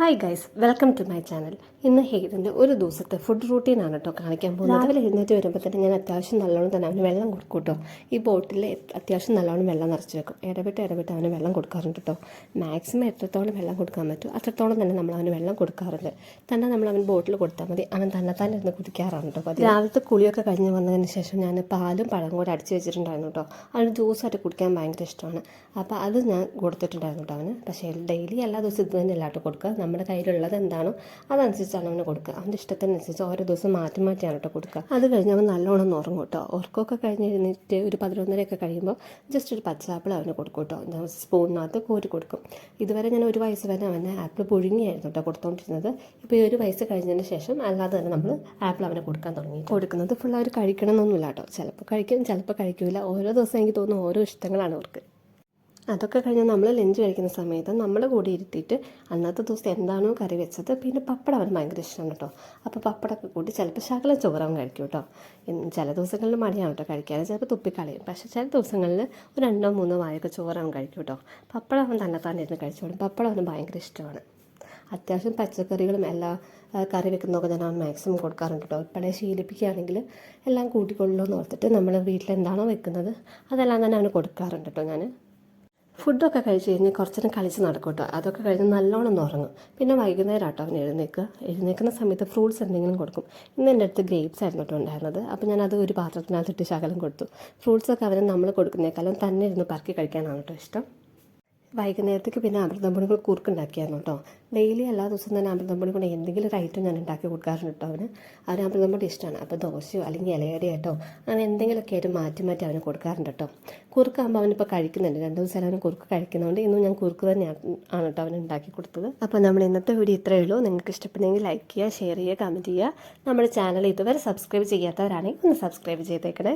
hi guys welcome to my channel ഇന്ന് ഹേതന്റെ ഒരു ദിവസത്തെ ഫുഡ് റൂട്ടീനാണ് കേട്ടോ കാണിക്കാൻ പോകുന്നത്. രാവിലെ എഴുന്നേറ്റ് വരുമ്പോൾ തന്നെ ഞാൻ അത്യാവശ്യം നല്ലോണം തന്നെ അവന് വെള്ളം കൊടുക്കും കേട്ടോ ഈ ബോട്ടിൽ അത്യാവശ്യം നല്ലോണം വെള്ളം നിറച്ച് വെക്കും. ഇടവിട്ട് ഇടവിട്ട് അവന് വെള്ളം കൊടുക്കാറുണ്ട് കേട്ടോ മാക്സിമം എത്രത്തോളം വെള്ളം കൊടുക്കാൻ പറ്റും അത്രത്തോളം തന്നെ നമ്മൾ അവന് വെള്ളം കൊടുക്കാറുണ്ട്. തന്നെ നമ്മൾ അവൻ ബോട്ടിൽ കൊടുത്താൽ മതി. അവൻ തന്നെ തന്നെ ഇരുന്ന് കുടിക്കാറാണ് കേട്ടോ അപ്പോൾ രാവിലത്തെ കുളിയൊക്കെ കഴിഞ്ഞ് വന്നതിന് ശേഷം ഞാൻ പാലും പഴം കൂടെ അടിച്ച് വെച്ചിട്ടുണ്ടായിരുന്നു കേട്ടോ അവന് ജ്യൂസായിട്ട് കുടിക്കാൻ ഭയങ്കര ഇഷ്ടമാണ്. അപ്പോൾ അത് ഞാൻ കൊടുത്തിട്ടുണ്ടായിരുന്നു കേട്ടോ അവന്. പക്ഷേ ഡെയിലി എല്ലാ ദിവസവും ഇത് തന്നെ അല്ലാട്ടോ കൊടുക്കുക. നമ്മുടെ കയ്യിലുള്ളത് എന്താണോ അതനുസരിച്ചാണ് അവന് കൊടുക്കുക. അവന്റെ ഇഷ്ടത്തിനനുസരിച്ച് ഓരോ ദിവസം മാറ്റി മാറ്റിയാണ് കേട്ടോ കൊടുക്കുക. അത് കഴിഞ്ഞ് അവൻ നല്ലോണം ഉറങ്ങും കേട്ടോ. ഉറക്കമൊക്കെ കഴിഞ്ഞ് എഴുന്നേറ്റ് ഒരു പതിനൊന്നരയൊക്കെ കഴിയുമ്പോൾ ജസ്റ്റ് ഒരു പച്ചാപ്പിൾ അവന് കൊടുക്കും കേട്ടോ. ഞാൻ സ്പൂണിനകത്ത് കോരി കൊടുക്കും. ഇതുവരെ ഞാൻ ഒരു വയസ്സ് വരെ അവന് ആപ്പിൾ പുഴുങ്ങിയായിരുന്നു കേട്ടോ കൊടുത്തുകൊണ്ടിരുന്നത് ഇപ്പോൾ ഈ ഒരു വയസ്സ് കഴിഞ്ഞതിന് ശേഷം അല്ലാതെ തന്നെ നമ്മൾ ആപ്പിൾ അവനെ കൊടുക്കാൻ തുടങ്ങി. കൊടുക്കുന്നത് ഫുൾ അവർ കഴിക്കണമെന്നൊന്നുമില്ല കേട്ടോ. ചിലപ്പോൾ കഴിക്കും ചിലപ്പോൾ കഴിക്കില്ല ഓരോ ദിവസം എനിക്ക് തോന്നുന്നു ഓരോ ഇഷ്ടങ്ങളാണ് അവർക്ക്. അതൊക്കെ കഴിഞ്ഞ് നമ്മൾ ലഞ്ച് കഴിക്കുന്ന സമയത്ത് നമ്മൾ കൂടി ഇരുത്തിയിട്ട് അന്നത്തെ ദിവസം എന്താണോ കറി വെച്ചത് പിന്നെ പപ്പടം അവന് ഭയങ്കര ഇഷ്ടമാണ് കേട്ടോ. അപ്പോൾ പപ്പടമൊക്കെ കൂട്ടി ചിലപ്പോൾ ശകലം ചോറാവും കഴിക്കും കേട്ടോ. ചില ദിവസങ്ങളിൽ മടിയാണ് കേട്ടോ കഴിക്കാൻ ചിലപ്പോൾ തുപ്പിക്കളയും. പക്ഷേ ചില ദിവസങ്ങളിൽ ഒരു രണ്ടോ മൂന്നോ വായൊക്കെ ചോറാവും കഴിക്കും കേട്ടോ. പപ്പടം അവൻ തന്നെ തന്നെ ഇരുന്ന് കഴിച്ചോളും. പപ്പടം അവന് ഭയങ്കര ഇഷ്ടമാണ്. അത്യാവശ്യം പച്ചക്കറികളും എല്ലാ കറി വെക്കുന്നതൊക്കെ ഞാൻ മാക്സിമം കൊടുക്കാറുണ്ട് കേട്ടോ. ഇപ്പോഴേ ശീലിപ്പിക്കുകയാണെങ്കിൽ എല്ലാം കൂട്ടിക്കൊള്ളുമെന്ന് ഓർത്തിട്ട് നമ്മൾ വീട്ടിൽ എന്താണോ വെക്കുന്നത് അതെല്ലാം തന്നെ അവന് കൊടുക്കാറുണ്ട് കേട്ടോ ഞാൻ ഫുഡൊക്കെ കഴിച്ച് കഴിഞ്ഞ് കുറച്ച് നേരം കളിച്ച് നടക്കും അതൊക്കെ കഴിഞ്ഞ് നല്ലോണം ഉറങ്ങും. പിന്നെ വൈകുന്നേരം ആട്ടോ അവൻ എഴുന്നേൽക്കുക എഴുന്നേൽക്കുന്ന സമയത്ത് ഫ്രൂട്ട്സ് എന്തെങ്കിലും കൊടുക്കും. ഇന്ന് എന്റെ അടുത്ത് ഗ്രേപ്സ് ആയിരുന്നു കേട്ടോ ഉണ്ടായിരുന്നത്. അപ്പോൾ ഞാനത് ഒരു പാത്രത്തിനകത്തിട്ട് ശകലം കൊടുത്തു. ഫ്രൂട്ട്സൊക്കെ അവന് നമ്മൾ കൊടുക്കുന്നേക്കാളും തന്നെ ഇരുന്ന് പറക്കി കഴിക്കാനാണ് കേട്ടോ ഇഷ്ടം. വൈകുന്നേരത്തേക്ക് പിന്നെ അമൃതംപൊടി കൂടെ കുറുക്കുണ്ടാക്കിയായിരുന്നു കേട്ടോ. ഡെയിലി എല്ലാ ദിവസവും തന്നെ അമൃതംപൊടി കൂടെ എന്തെങ്കിലും ഒരു ഐറ്റം ഞാൻ ഉണ്ടാക്കി കൊടുക്കാറുണ്ട് കേട്ടോ അവന്. അവന് അമൃതംപൊടി ഇഷ്ടമാണ്. അപ്പോൾ ദോശയോ അല്ലെങ്കിൽ ഇലയടയായിട്ടോ അങ്ങനെ എന്തെങ്കിലുമൊക്കെ ആയിട്ട് മാറ്റി മാറ്റി അവന് കൊടുക്കാറുണ്ട് കേട്ടോ. കുറുക്കാകുമ്പോൾ അവനിപ്പോൾ കഴിക്കുന്നുണ്ട്. രണ്ട് ദിവസം അവന് കുറുക്ക് കഴിക്കുന്നതുകൊണ്ട് ഇന്നും ഞാൻ കുറുക്ക് തന്നെ ആണ് കേട്ടോ അവന് ഉണ്ടാക്കി കൊടുത്തത്. അപ്പോൾ നമ്മൾ ഇന്നത്തെ വീഡിയോ ഇത്രയേ ഉള്ളൂ. നിങ്ങൾക്ക് ഇഷ്ടപ്പെട്ടെങ്കിൽ ലൈക്ക് ചെയ്യുക ഷെയർ ചെയ്യുക കമന്റ് ചെയ്യുക. നമ്മുടെ ചാനൽ ഇതുവരെ സബ്സ്ക്രൈബ് ചെയ്യാത്തവരാണെങ്കിൽ ഒന്ന് സബ്സ്ക്രൈബ് ചെയ്തേക്കണേ.